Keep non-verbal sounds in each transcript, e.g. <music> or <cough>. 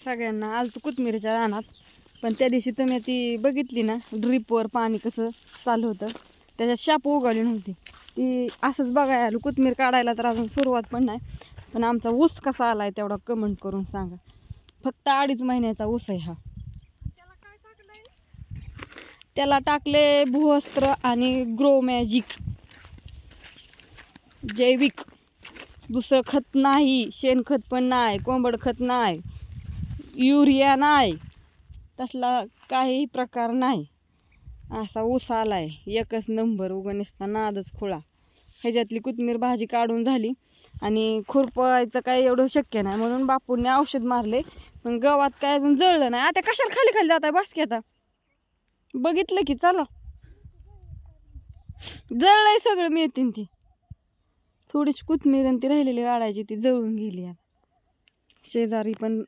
सगळ्यांना आलत कोथमिरीच्या रानात. पण त्या दिवशी तुम्ही ती बघितली ना ड्रीपवर पाणी कसं चालू होतं त्याच्यात शाप उगवली नव्हती. ती असंच बघायला आलो कोथमीर काढायला तर अजून सुरुवात पण नाही. पण आमचा ऊस कसा आला आहे तेवढा कमेंट करून सांगा. फक्त अडीच महिन्याचा ऊस आहे हा. त्याला टाकले भूवस्त्र आणि ग्रो मॅजिक जैविक. दुसरं खत नाही शेणखत पण नाही कोंबड खत नाही. युरिया नाही तसला काही प्रकार नाही. असा ऊस आलाय एकच नंबर उगं नादच खुळा. ह्याच्यातली कुथमीर भाजी काढून झाली आणि खुरपायचं काही एवढं शक्य नाही. म्हणून बापूंनी औषध मारले पण गव्हात काय अजून जळलं नाही. आता कशाला खाली खाली जात आहे बासकी आता? बघितलं की चला. जळलंय सगळं मिळतीन ती. थोडीशी कोथमीर आणि ती राहिलेली काढायची ती जळून गेली आता. शेजारी पण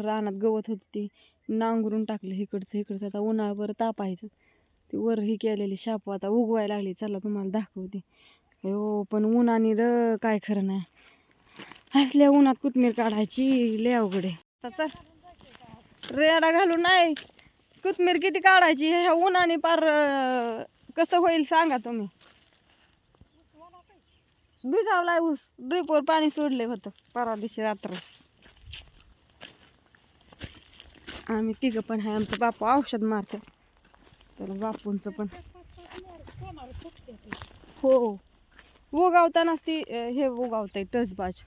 रानात गवत होती ती. नांगरून टाकलं इकडचं इकडचं. आता उन्हाळ्यावर तापायचं ती वर ही केलेली शापू आता उगवायला लागली. चला तुम्हाला दाखवते. हो पण उन्हाने र काय खरं नाही. असल्या उन्हात कोथमीर काढायची लय अवघड आहे. आता चल. रेडा घालून नाही. कोथमीर किती काढायची? ह्या उन्हाने पार कसं होईल सांगा तुम्ही. भिजावलाय ऊस. ड्रीपवर पाणी सोडले होतं परवा दिवशी रात्र. आम्ही तिघं पण आहे. आमचं बापू औषध मारते. तर बापूंचं पण. हो. उगावतानाच ती हे उगावतंय टचबाज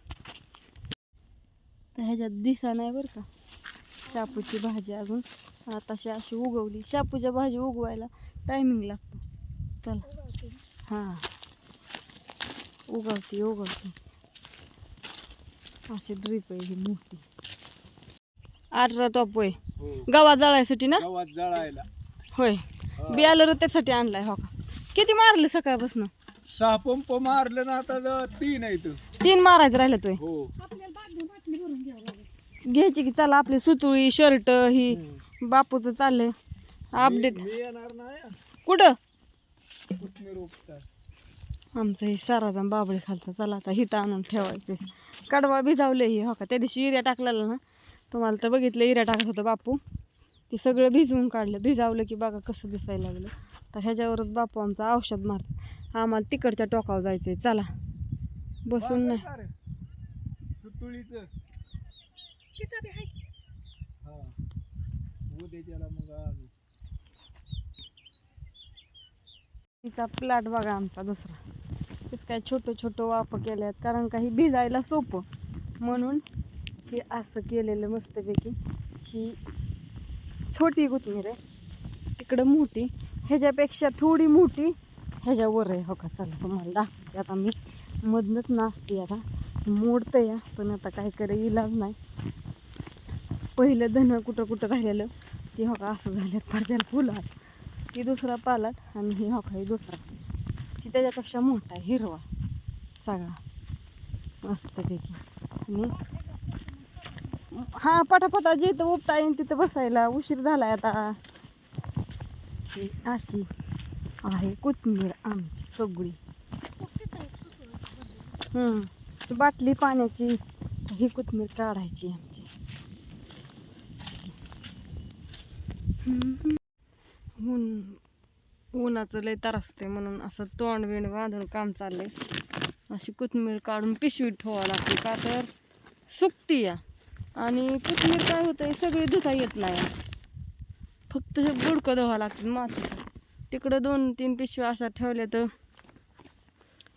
तर ह्याच्यात दिसा नाही बरं का? शापूची भाजी अजून. आताशी अशी उगवली. शापूच्या भाजी उगवायला टायमिंग लागतो. चला. हां. उगवती उगवती. अशी ड्रीप आहे ही मोठी. अठरा टॉप होय. गावात जळायसाठी ना? गावात जळायला. होय. बियालं त्यासाठी आणलाय हो का? किती मारले सकाळपासून? सहा पंप मारलं ना आता ज- तीन आहेत. तीन मारायचं राहिलं तुम्ही हो. घ्यायची की चला आपली सुतुळी शर्ट ही बापूचं चाललंय. अपडेट मी येणार नाही. कुठं? कोथमीर उपटा आमचं हे साराजाम बाबळी खालचा चला आता हिथं आणून ठेवायचं कडवा भिजावले ही हो का? त्या दिवशी इऱ्या टाकलेलं ना. तुम्हाला तर बघितलं इऱ्या टाकत होतं बापू. ते सगळं भिजवून काढलं. भिजावलं की बघा कसं दिसायला लागलं. तर ह्याच्यावरच बापू आमचं औषध मारत. आम्हाला तिकडच्या टोकावर जायचंय. चला. बसून नाही हा. तिचा प्लॅट बघा आमचा दुसरा. तेच काय छोटं छोटं वाप केल्यात. कारण काही भिजायला सोपं. म्हणून की असं केलेलं मस्तपैकी. ही छोटी कोथमीर आहे. तिकडं मोठी. ह्याच्यापेक्षा थोडी मोठी. ह्याच्यावर आहे. हो का? चला तुम्हाला दाखवते. आता मी मधनच नाचते आता. मोडतं या पण आता काय करे इलाज नाही. पहिलं धन कुठं कुठं राहिलेलं. ते हो का असं झालं फार त्याला फुलं ती दुसरा पालाट आणि ही हो का ही दुसरा. ती त्याच्यापेक्षा मोठा आहे हिरवा. सगळा. मस्तपैकी. आणि हा पटापटा जिथं उपटा येईन तिथं बसायला. उशीर झालाय आता. ही अशी आहे कोथमीर आमची सगळी. हम्म बाटली पाण्याची ही कोथमीर काढायची आमची. ऊन उन्हाचं लय त्रास असते म्हणून असं तोंड बिंड बांधून काम चाललंय. अशी कोथमीर काढून पिशवीत ठेवावं लागते का तर सुकती या. आणि कोथमीर काय होतंय सगळी धुता येत नाही. फक्त हे बुडकं धुवावं लागतं मातीचं तिकडं दोन तीन पिशव्या अशा ठेवल्या तर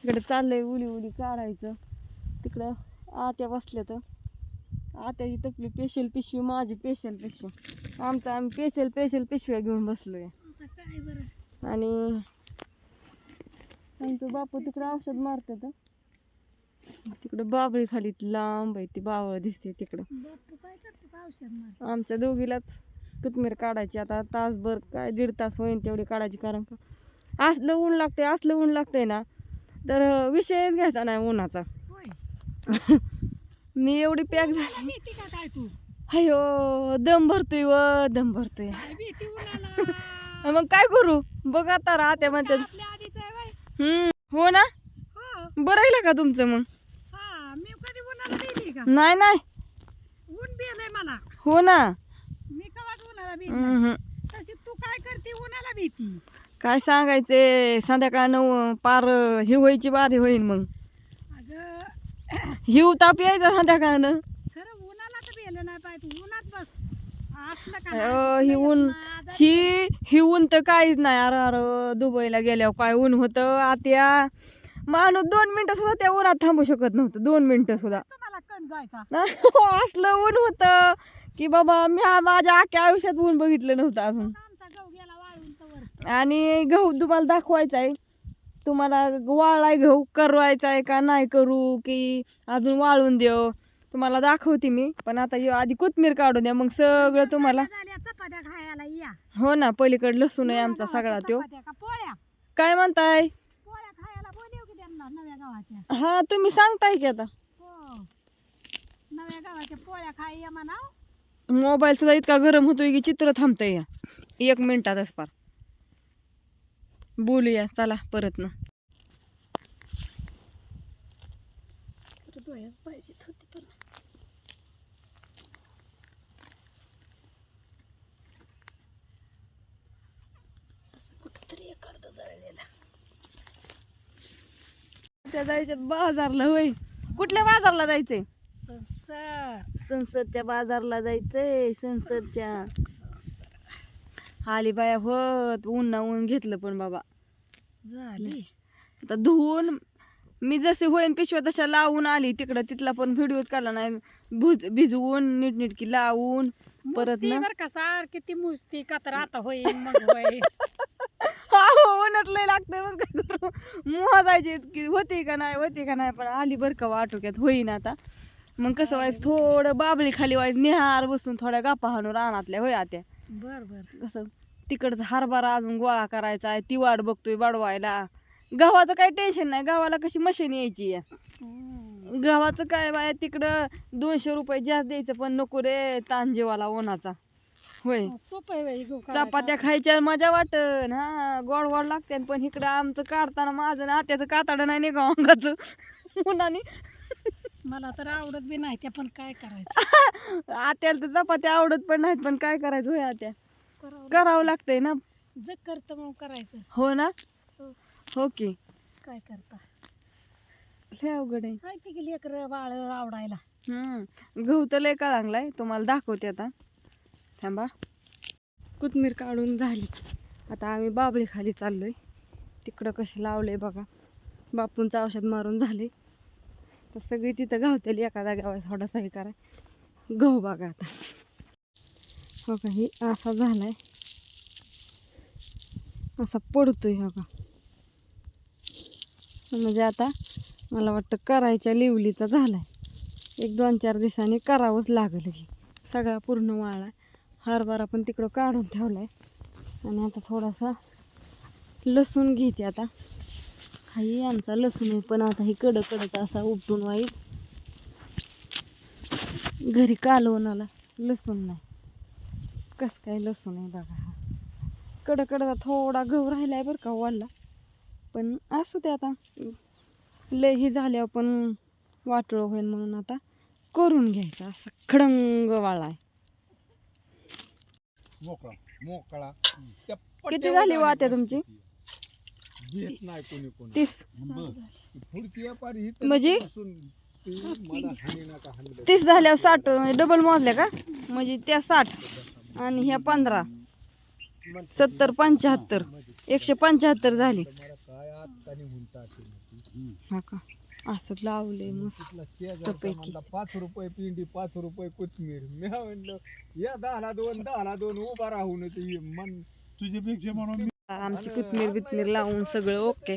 इकडे चाललंय उली उली काढायचं. तिकडं आत्या बसल्या तर आत्याची तपली पेशल पिशवी माझी पेशल पिशवी. आमचं आम्ही पेशल पेशल पिशव्या घेऊन बसलो आहे आणि आमचं बापू तिकडं औषध मारतात. तिकडे बाबळी खाली लांब आहे ती बावळ दिसते तिकडं. आमच्या दोघीलाच कोथमीर काढायची आता तासभर काय दीड तास होईन तेवढी काढायची कारण का असलं ऊन लागतंय असलं ऊन लागतंय ना तर विषयच घ्यायचा नाही उन्हाचा. <laughs> मी एवढी पॅक झाली. अयो दम भरतोय व दम भरतोय. मग काय करू? बघ आता राहते म्हणतात हम्म हो ना? बरं आहे का तुमचं मग? नाही नाही. हो ना. मी कवाच उन्हाला. तशी तू काय करते उन्हाला भीती काय सांगायचे? संध्याकाळ नऊ पार ही व्हायची बारी होईन मग. अगं हिव ताप यायचा संध्याकाळनं खरं उन्हाला तर भेलं नाही पाहिजे उन्हात बस. असलं का अहो, नाही? ही ऊन माझं- ही ही ऊन तर काहीच नाही. अरे अरे दुबईला गेल्यावर काय ऊन होतं? आत्या. माणूस दोन मिनिटं सुद्धा त्या उन्हात थांबू शकत नव्हतं. दोन मिनिटं सुद्धा. <laughs> असलं ऊन होतं की बाबा मी हा माझ्या अख्ख्या आयुष्यात ऊन बघितलं नव्हतं अजून. आणि गहू तुम्हाला दाखवायचा आहे तुम्हाला वाळलाय गहू करवायचा आहे का नाही करू की अजून वाळून देव. तुम्हाला दाखवते मी पण आता आधी कोथमीर काढून द्या मग सगळं तुम्हाला हो ना पलीकडे लसूण आहे आमचा सगळा पोळ्या? काय म्हणताय? हा तुम्ही सांगताय की आता. हो नव्या गावाच्या पोळ्या खाय या म्हणा मोबाईल सुद्धा इतका गरम होतोय की चित्र थांबतंय. या एक मिनिटातच पार. बोलूया चला परत ना. त्या जायच्यात बाजारला होय. कुठल्या बाजारला जायचंय? संसार संसदच्या बाजारला जायचंय संसदच्या. आली बाया होत ऊन ना ऊन घेतलं पण बाबा. झाली. आता धुवून मी जसे होईन पिशव्या तशा लावून आली तिकडं तिथला पण व्हिडिओ काढला नाही. भुज भिजवून नीटनीटकी लावून परत ना. बर का सार किती मुस्ती का तर आता होईल मग होईल <laughs> हा लय लागतंय काय करू मुहा जायचे की होती का नाही होती का नाही पण आली बरं का आटोक्यात होईन आता. मग कसं व्हायचं? थोडं बाबळी खाली व्हायचं. निहार बसून थोड्या गप्पा हाणून रानातल्या होय आत्या. बर बर. कसं? तिकडचा हरभरा अजून गोळा करायचा आहे. ती वाट बघतोय वाढवायला गव्हाचं काही टेन्शन नाही. गावाला कशी मशीन यायची गव्हाचं काय बाय तिकडं दोनशे रुपये जास्त द्यायचं पण नको रे ताण जेवाला उन्हाचा. होय. चपात्या खायच्या मजा वाटन. हा गोड गोड लागते पण इकडं आमचं काढताना माझं ना आत्याचं कातडं नाही निघा अंगाचं. <laughs> उन्हाने. मला तर आवडत बी नाही त्या पण काय करायचं? <laughs> आत्याला तर चपात्या आवडत पण नाहीत पण काय करायचं होय आत्या? करावं करावं लागतंय ना? जग करतं मग करायचं. हो ना? हो. हो की. काय करता? लय अवघड आहे. की लेकर बाळ आवडायला. हम्म. गहू तर लय लागलाय तुम्हाला दाखवते आता. थांबा. कोथमीर काढून झाली. आता आम्ही बाबळी खाली चाललोय. तिकडं कसे लावले बघा. बापूंचं औषध मारून झाले तर सगळी तिथं गावतेली एका जागेवर थोडासा हे कराय गहू बघा आता. हो का हे असा झालाय. असा पडतोय हो का. म्हणजे आता मला वाटतं करायच्या लिवलीचा झालाय. एक दोन चार दिवसांनी करावंच लागलं की. सगळा पूर्ण वाळा हरभरा पण तिकडं काढून ठेवलाय. आणि आता थोडासा लसूण घेते आता. हाही आमचा लसूण आहे पण आता ही कडं कडचा असा उपटून वाईट. घरी कालवणाला लसूण नाही. कस काय लसूण आहे बघा हा. कडं कडचा थोडा गहू राहिलाय बरं का वाढला पण असू ते आता. लय ही झाल्यावर पण वाटोळं होईल म्हणून आता करून घ्यायचं. असं खडंग वाळाय मोकळा मोकळा. त्या किती झाली वात्या तुमची? ती. घेत नाही कोणी कोणी तीस. पुढची व्यापारी ही तर म्हणजे? बसून ती मला हानी नका हाणलं. तीस झाल्यावर साठ म्हणजे डबल मोजल्या का? म्हणजे त्या साठ आणि ह्या पंधरा. सत्तर पंच्याहत्तर. एकशे पंच्याहत्तर झाली. मला काय हा का? असं लावलंय मस्त तिथला शेजारचा पैकी. म्हणला पाच रुपये पिंडी पाच रुपये कोथमीर मी म्हणलं या दहाला दोन दहाला दोन उभा राहून मन तुझ्यापेक्षा म्हणून आमची कोथमीर बिथमीर लावून सगळं ओके.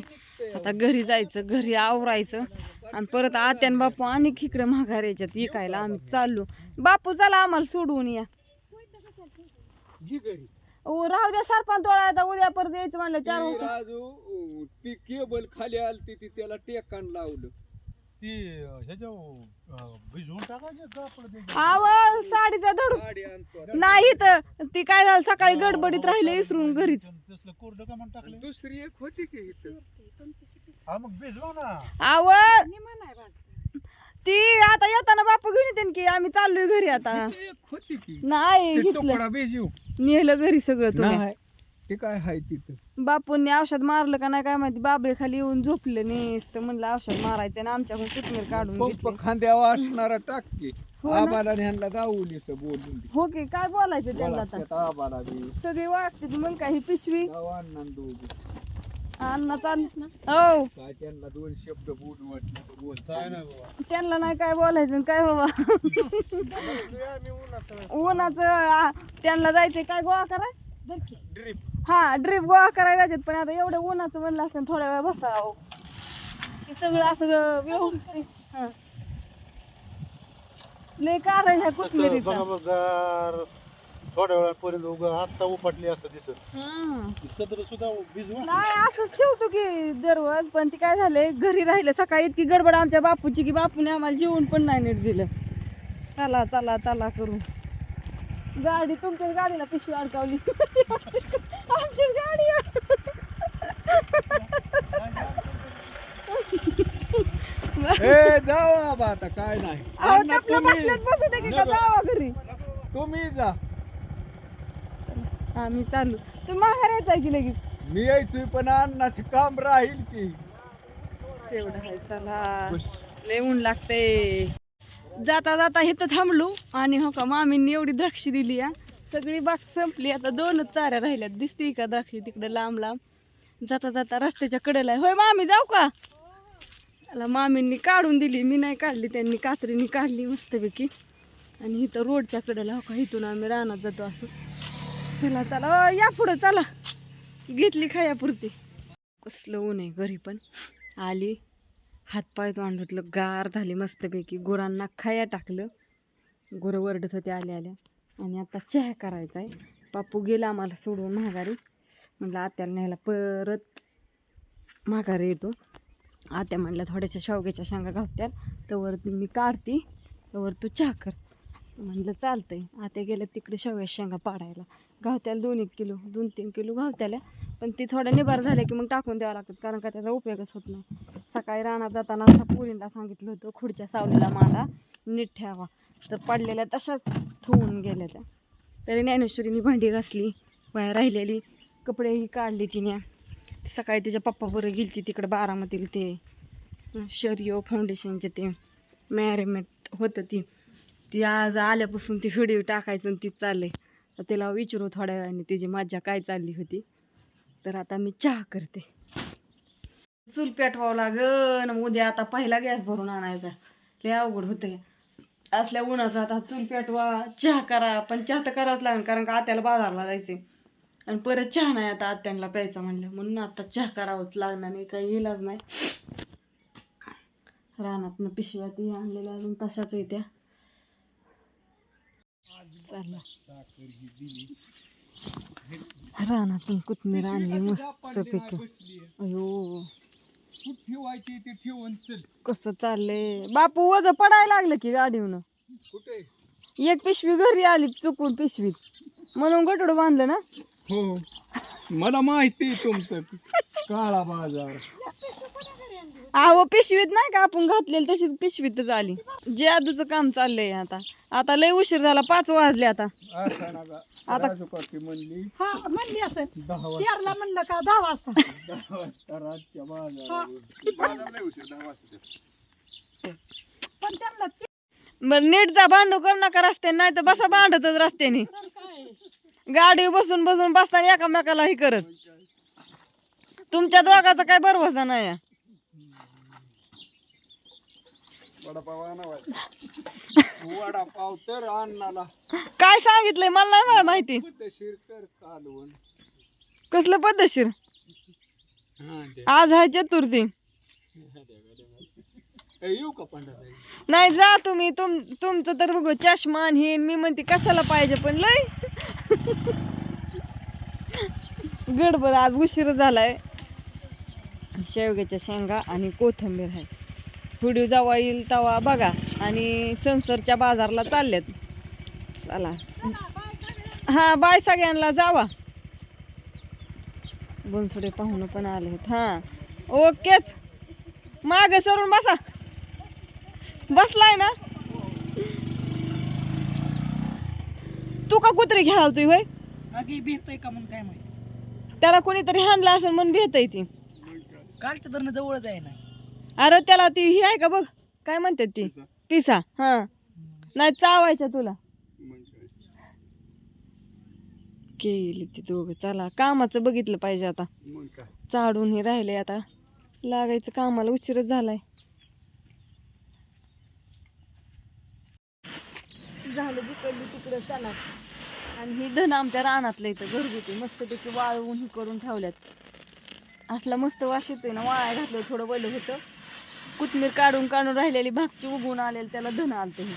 आता घरी जायचं घरी आवरायचं आणि परत आत्यान बापू आणि इकडे माघार यायच्यात इकायला आम्ही चाललो. बापू चला आम्हाला सोडवून या. उ- राहू द्या सरपंच तोडा आता उद्या परत यायचं म्हणलं चार राजू ती केबल खाली आलती ती त्याला टेकान लावलं. ती ह्याच्या भिजवून टाकायचे कापड आव साडीचा नाही तर ती काय झालं सकाळी गडबडीत राहिले इसरून घरीच. तसलं कोरडं का म्हणून आणि टाकले दुसरी एक होती की इथं. हा मग भिजवा ना. आव निमा नाही वाटत ती आता येताना बापू घेऊन येते की आम्ही चाललोय घरी आता. इथे एक होती की. नाही ते घेतलं. तुकडा बेजीव नेलं घरी सगळं तुम्ही. नाही. ते काय हाय तिथं बापूंनी औषध मारलं का नाही काय माहिती बाबळे खाली येऊन झोपले नुसतं म्हणलं औषध मारायचं आणि आमच्याकडून कोथमीर काढून पंप घेतली. खांद्यावर असणारा टाकते हो ना? आबाला ह्यांना जाऊन येतं बोलून दे. हो की काय बोलायचं त्यांना आता आबाला बी. सगळी वागते मग काय ही पिशवी जाऊ अण्णा न दोघी. अण्णा चाललीस ना हो काय त्यांना दोन शब्द बोलू वाटलं तर नाही त्यांना नाही काय बोलायचं आणि काय बाबा उन्हाचं आ, त्यांना जायचंय काय गोळा कराय. ड्रिप हा ड्रिप गोळा करायला जायचे पण आता एवढं उन्हाचं म्हणलं असतं थोड्या वेळ बसावं. हे सगळं असं व्यवस्थित हा. लय कारण ह्या कोथमिरीचा बघा थोड्या वेळापर्यंत उगा आता उपटली असं दिसत. हम्म. सदर सुद्धा भिजवा नाही असंच ठेवतो की दररोज पण ती काय झालंय घरी राहिलं सकाळी इतकी गडबड आमच्या बापूची की बापूने आम्हाला जेवण पण नाही नीट दिलं. चला चला चला करू. गाडी तुमच्याच गाडीला पिशवी अडकावली. आमचीच गाडी आहे. ए जाऊ आबा आता काय नाही. अहो, अण्णा, तुम्ही बसल्यात बसू दे की का नको. जावा घरी? तुम्ही जा. आम्ही चालू. तुम्ही माघार यायचा की लगेच. मी यायचोय पण अण्णाचं काम राहील की. तेवढं आहे चला. बस. लय ऊन लागते जाता जाता इथं थांबलो आणि हो का मामींनी एवढी द्राक्ष दिली या सगळी बाग संपली. आता दोनच चाऱ्या राहिल्यात. दिसते का द्राक्ष तिकडे लांब लांब? जाता जाता रस्त्याच्या कडेला आहे. होय मामी जाऊ का? त्याला मामींनी काढून दिली. मी नाही काढली त्यांनी कात्रीनी काढली मस्तपैकी. आणि इथं रोडच्या कडेला हो का इथून आम्ही रानात जातो असं. चला चला. या पुढं चला. घेतली खायापुरती कसलं ऊन आहे घरी पण. आली. हातपाय तोंड धुतलं गार झाली मस्तपैकी. गुरांना खाया टाकलं. गुरं वरडत होते आल्या आल्या. आणि आता चहा करायचा आहे पापू गेला आम्हाला सोडून माघारी. म्हटलं आत्याला न्यायला परत माघारी येतो. आत्या म्हणल्या थोड्याशा शेवग्याच्या शेंगा घावत्याल तवर मी काढते. तवर तू चहा कर. म्हणलं चालतंय. आत्या गेल्या तिकडे शेवग्याच्या शेंगा पाडायला. घावत्याला दोन एक किलो दोन तीन किलो घावत्याला पण ती थोड्या निबार झाल्या की मग टाकून द्यावं लागतात कारण का त्याचा उपयोगच होत नाही. सकाळी रानात जाताना असं पुरींना सांगितलं होतं खुडच्या सावलीला मांडा नीट ठेवा. तर पडलेल्या तशाच ठेवून गेल्या त्या. तरी ज्ञानेश्वरीने भांडी घासली बाहेर राहिलेली कपडेही काढले तिने. सकाळी तिच्या पप्पाबरोबर गेली ती तिकडं बारामतील ते शरियो फाउंडेशनचे ते मॅरेमेट होतं ती. ती आज आल्यापासून ती व्हिडिओ टाकायचं आणि ती चालले. तर तिला विचारू थोड्या वेळाने तिची मज्जा काय चालली होती. तर आता मी चहा करते. चूल पेटवावं लागन. उद्या आता पहिला गॅस भरून आणायचा. लय अवघड होतंय. असल्या उन्हाचा आता चूल पेटवा चहा करा. पण चहा तर करावंच लागेल कारण का आत्याला बाजारला जायचे आणि परत चहा नाही आता आत्यांना प्यायचा म्हणलं. म्हणून आता चहा करावंच लागणार नाही काही इलाज नाही. रानातनं पिशव्या ती आणलेल्या अजून तशाच येत्या चला रानातून कोथमीर आणली मस्त पैकी. अयो. ठेवायची ते ठेवून चल. कसं चाललंय? बापू वज पडायला लागलं की गाडीवनं. कुठे? एक पिशवी घरी आली चुकून पिशवीत. म्हणून गटोड बांधलं ना? हो. मला माहिती तुमचं. काळा बाजार. अहो पिशवीत नाही का आपण घातलेली तशीच पिशवीतच आली. जादूचं काम चाललंय आता. आता लय उशीर झाला पाच वाजले आता. आता म्हणली हा असं चारला म्हणलं का दहा वाजता. हा. पण त्यांना बरं नीट जा भांडू करू नका रस्त्याने नाही तर बसा भांडतच रस्त्याने. गाडी बसून बसून बसताना एकामेकाला हे करत. तुमच्या दोघाचा काय भरवसा नाही आहे. वडापाव आणावा वडापाव तर अन्नाला. काय सांगितलंय? मला नाही मला माहिती. पद्धतशीर कर कालवण. कसलं पद्धतशीर? हा दे. आज आहे चतुर्थी. ए, येऊ का पंढरा नाही जा तुम्ही. तुम तुमचं तर बघू चष्मा आणि हे मी म्हणते कशाला पाहिजे पण लय. गडबड आज उशीर झालाय. शेवग्याच्या शेंगा आणि कोथिंबीर आहे. व्हिडिओ जेव्हा येईल तेव्हा बघा. आणि संसरच्या बाजारला चालल्यात चला. हा बाय सगळ्यांना जावा. बनसुडे पाहुणं पण आले आहेत हा. ओकेच. मागे सरून बसा. बसलाय ना? तू का कुत्री खेळावतोय होय? आगी भेटतय का म्हणून काय माहिती? त्याला कोणीतरी हाणला असेल म्हणून भेटय ती. कालच्या धरणं जवळच आहे ना. अरे त्याला ती ही आहे का बघ? काय म्हणतात ती? पिसा. हा. नाही चावायच्या तुला. केली ती दोघं. चला कामाचं बघितलं पाहिजे आता. चाडून हे राहिले आता. लागायचं कामाला उशीरच झालाय. झालं तिकडली तिकडं चला. आणि ही धन आमच्या रानातलं इथं घरगुती मस्तपैकी वाळवून हे करून ठेवल्यात. असला मस्त वास येतोय ना वाळ्या घातलं थोडं वलं होतं. कोथमीर काढून काढून राहिलेली भागची उगवून आलेली त्याला धन आलतं हे.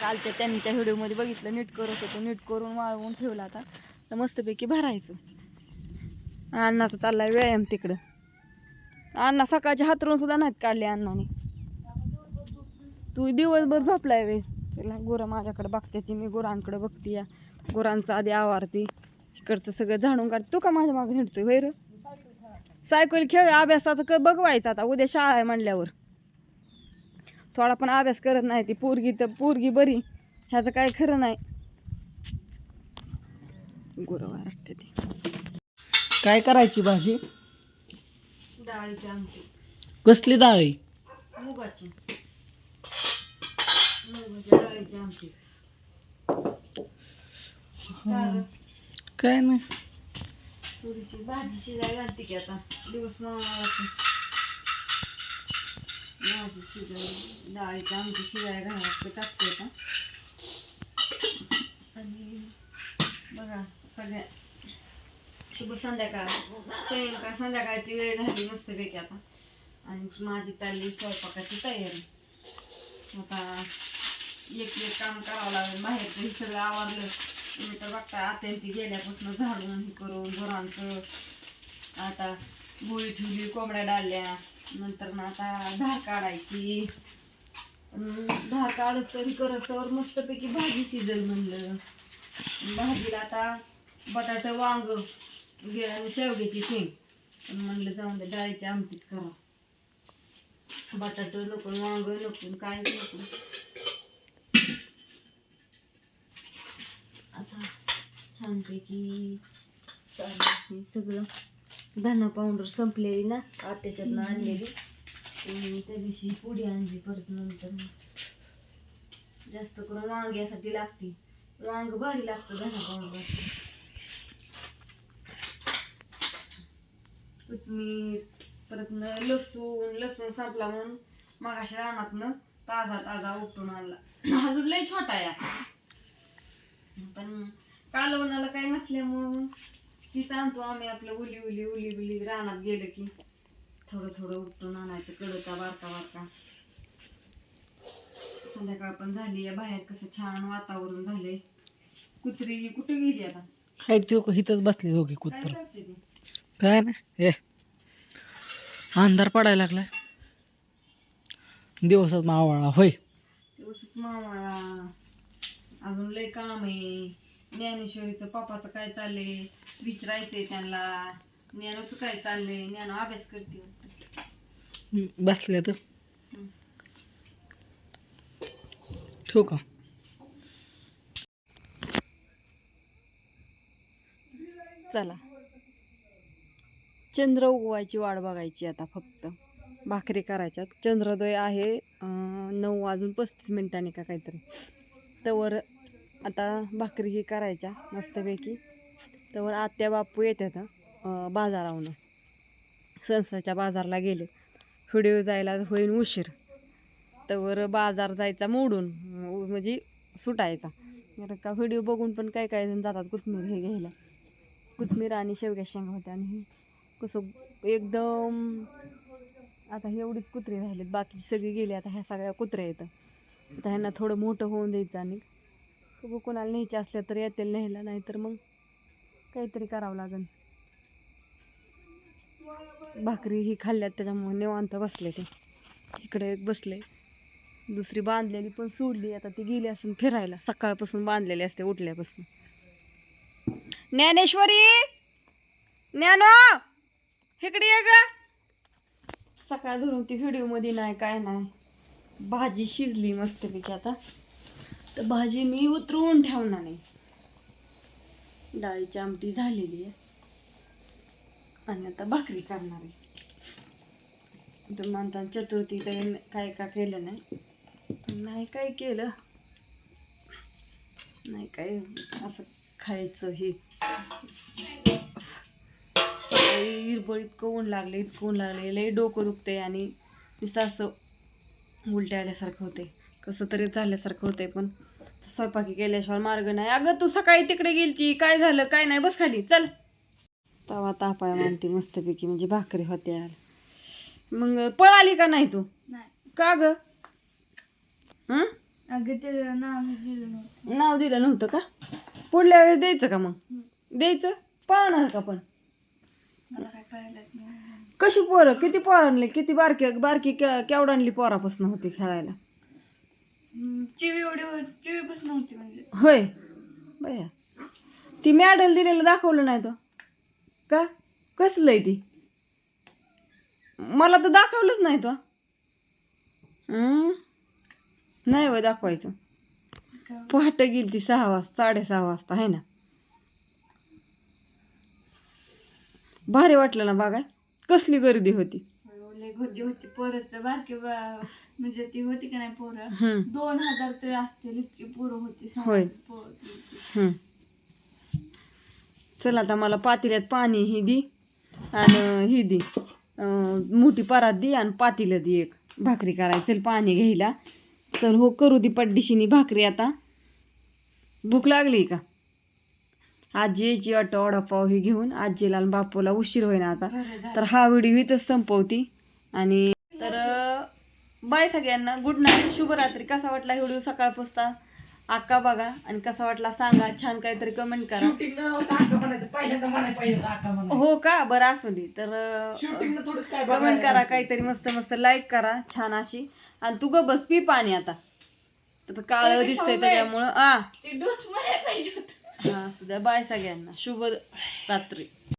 कालच्या त्यांच्या व्हिडिओमध्ये बघितलं नीट करत होतो नीट करून वाळवून ठेवला आता. तर मस्तपैकी भरायचं. अण्णाचा चाललाय व्यायाम तिकडं. अण्णा सकाळच्या हातरून सुद्धा नाहीत काढले अण्णाने. तू दिवसभर झोपलाय वे चला गुरं माझ्याकडे बघते ती मी गुरांकडे बघते या. गुरांचं आधी आवारते. इकडचं सगळं झाडून काढ तू का माझ्या मागे हिंडतोय? वैर सायकल खेळ अभ्यासाचं क बघवायचं आता. उद्या शाळा आहे म्हणल्यावर. थोडा पण अभ्यास करत नाही ती पोरगी तर पोरगी बरी. ह्याचं काय खरं नाही. गुरं वाटते ती. काय करायची भाजी? डाळीची आमटी. कसली डाळी? मुगाची. डाळीची आमटी. काय नाही. थोडीशी भाजी शिजायला घालते की आता. दिवस मावळा भाजी शिजाय डाळीची आमची शिजायला घालायला टाकते आता. आणि बघा सगळ्या. शुभ संध्याकाळ. सायंकाळ संध्याकाळची वेळ झाली मस्तपैकी आता. आणि माझी चालली स्वयंपाकाची तयारी. आता एक एक काम करावं लागेल बाहेरचं हे सगळं आवडलं तुम्ही तर बघता आता गेल्यापासून झाडून हे करून गुरांचं आता गोळी ठेवली कोंबड्या डाळल्या नंतर ना आता धार काढायची. धार काढच तरी करसवर मस्तपैकी भाजी शिजल म्हणलं. भाजीला आता बटाटं वांग आणि शेवग्याची शेंग. पण म्हणलं जाऊन दे डाळीची आमटीच करा. बटाटं नको वांग नको काहीच नको आता चालू हे सगळं. धना पावडर संपलेली ना आत्याच्यातनं आणलेली. आणि त्या दिवशी पुडी आणली परत नंतर. जास्त करून वांग्यासाठी लागते. वांग भारी लागतं धना पावडर कोथमीर परत न लसूण लसूण संपला म्हणून मगाशी रानातनं ताजा ताजा उपटून आणला. <clears throat> अजून लय छोटा या पण कालवणाला काय नसल्यामुळं तीच आणतो आम्ही आपलं उली उली उली उली रानात गेलं की थोडं थोडं उपटून आणायचं कडका बारका बारका. संध्याकाळ पण झाली आहे बाहेर कसं छान वातावरण झालंय. कुत्री ही कुठे गेली आता? हाय ती इथंच बसली दोघी काय कुत्र. करते ती? काय ए अंधार पडायला लागलाय. दिवसात मावळा होय. दिवसच मामाळा अजून लय काम आहे. ज्ञानेश्वरीचं पप्पाचं काय चाललंय? विचारायचंय त्यांना. ज्ञानूचं काय चाललंय? ज्ञानू अभ्यास करते. बसल्या तर. ठेवू का? चला. चंद्र उगवायची वाट बघायची आता फक्त. भाकरी करायच्यात. चंद्रोदय आहे नऊ वाजून पस्तीस मिनिटांनी का काहीतरी. तवर आता भाकरी ही करायच्या मस्तपैकी. तर आत्या बापू येतात अं, बाजाराहून बाजारला गेले. व्हिडिओ जायला होईन उशीर. तर बाजार जायचा मोडून म्हणजे सुटायचा. बरं का व्हिडिओ बघून पण काय काय जण जातात कोथमीर हे घ्यायला. कोथमीर आणि शेवग्या शेंगा होत्या आणि कसं एकदम आता एवढीच कुत्री राहिलीत बाकी सगळी गेली आता ह्या सगळ्या कुत्र्या येतं आता ह्यांना थोडं मोठं होऊन द्यायचं आणि कोणाला न्यायचे असल्या तर येतील न्यायला नाही तर मग काहीतरी करावं लागेल. भाकरी ही खाल्ल्यात त्याच्यामुळे निवांत बसले ते. इकडे एक बसले. दुसरी बांधलेली पण सोडली. आता ती गेली असून फिरायला. सकाळपासून बांधलेली असते उठल्यापासून. ज्ञानेश्वरी! ज्ञानो! इकडे ये ग. सकाळ धरून ती व्हिडिओमध्ये नाही काय नाही. भाजी शिजली मस्तपैकी आता. तर भाजी मी उतरवून ठेवणार नाही डाळीची आमटी झालेली आहे. आणि आता भाकरी करणार आहे. तर म्हणता चतुर्थी तर काय का केलं नाही. नाही काय केलं. नाही काय असं खायचं हे. सकाळी इरबळ इतकं ऊन लागले इतकं ऊन लागले. लय डोकं दुखते आणि असं उलट्या आल्यासारखं होते कसं तरी झाल्यासारखं होतंय पण. स्वयंपाकी केल्याशिवाय मार्ग नाही. अगं तू सकाळी तिकडे गेलती. काय झालं? काय नाही? बस खाली. चल. तवा तापाय मानते मस्तपैकी. म्हणजे भाकरी होत्या. मग पळाली का नाही तू? नाही. का ग? हं? अगं नाव दिलं नव्हतं. नाव दिलं नव्हतं का? पुढल्या वेळेस द्यायचं का मग? द्यायचं? पळणार का पण? कशी पोरं? किती पोरं आणली किती बारकी बारकी के- केवढांली पोरापासून होती खेळायला? चिवी एवढी चिवी पण नव्हती म्हणजे. होय. बया. ती मॅडल दिलेलं दाखवलं नाही तो. का? कसलं आहे ती? मला तर दाखवलंच नाही तो? नाही वय दाखवायचं. पहाटे गेली ती सहा वाजता साडेसहा वाजता आहे ना. भारी वाटलं ना बघाय कसली गर्दी होती. गर्दी होती. परत बारके बा- म्हणजे ती होती का नाही पोरं? दोन हजार तरी असतील इतकी पोरं होती होय. हम्म. चल आता मला पातेल्यात पाणी ही दी आणि ही दी. अं, मोठी परात दी आणि पातेलं दी एक. भाकरी करायची. चल पाणी घ्यायला. चल हो करू दी पड्डिशीनी भाकरी आता. भूक लागली का? आजी यायची वाटतं वडापाव हे घेऊन. आजीला आणि बापूला उशीर होईना आता. बरं झालं. तर हा व्हिडिओ इथंच संपवती. आणि तर बाय सगळ्यांना. गुड नाईट शुभरात्री. कसा वाटला व्हिडिओ सकाळपासून अक्का बघा आणि कसा वाटला सांगा. छान काहीतरी कमेंट करा. हो का? बरं असू दे. तर कमेंट करा काहीतरी मस्त मस्त. लाईक करा. छान अशी. आणि तू ग बस पी पाणी आता. तर काळं दिसतंय त्याच्यामुळं. आ. हा असू द्या. बाय सगळ्यांना. शुभ रात्री